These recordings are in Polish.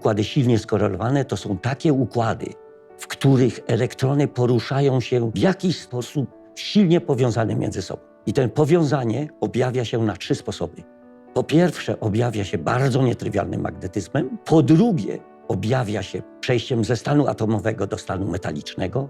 układy silnie skorelowane to są takie układy, w których elektrony poruszają się w jakiś sposób silnie powiązane między sobą. I to powiązanie objawia się na trzy sposoby. Po pierwsze, objawia się bardzo nietrywialnym magnetyzmem. Po drugie, objawia się przejściem ze stanu atomowego do stanu metalicznego.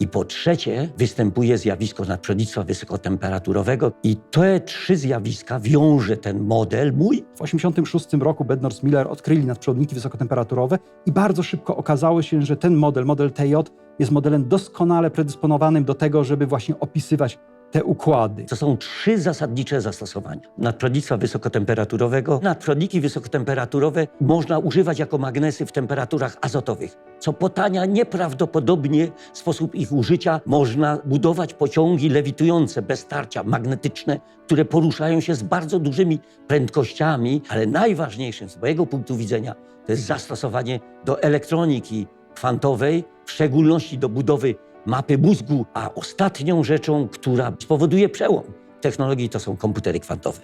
I po trzecie, występuje zjawisko nadprzewodnictwa wysokotemperaturowego. I te trzy zjawiska wiąże ten model mój W 1986 roku Bednorz Miller odkryli nadprzewodniki wysokotemperaturowe i bardzo szybko okazało się, że ten model, model TJ, jest modelem doskonale predysponowanym do tego, żeby właśnie opisywać te układy. To są trzy zasadnicze zastosowania. Nadprzewodnictwa wysokotemperaturowego. Nadprzewodniki wysokotemperaturowe można używać jako magnesy w temperaturach azotowych, co potania nieprawdopodobnie sposób ich użycia. Można budować pociągi lewitujące bez tarcia, magnetyczne, które poruszają się z bardzo dużymi prędkościami, ale najważniejszym z mojego punktu widzenia to jest zastosowanie do elektroniki kwantowej, w szczególności do budowy mapy mózgu, a ostatnią rzeczą, która spowoduje przełom technologii, to są komputery kwantowe.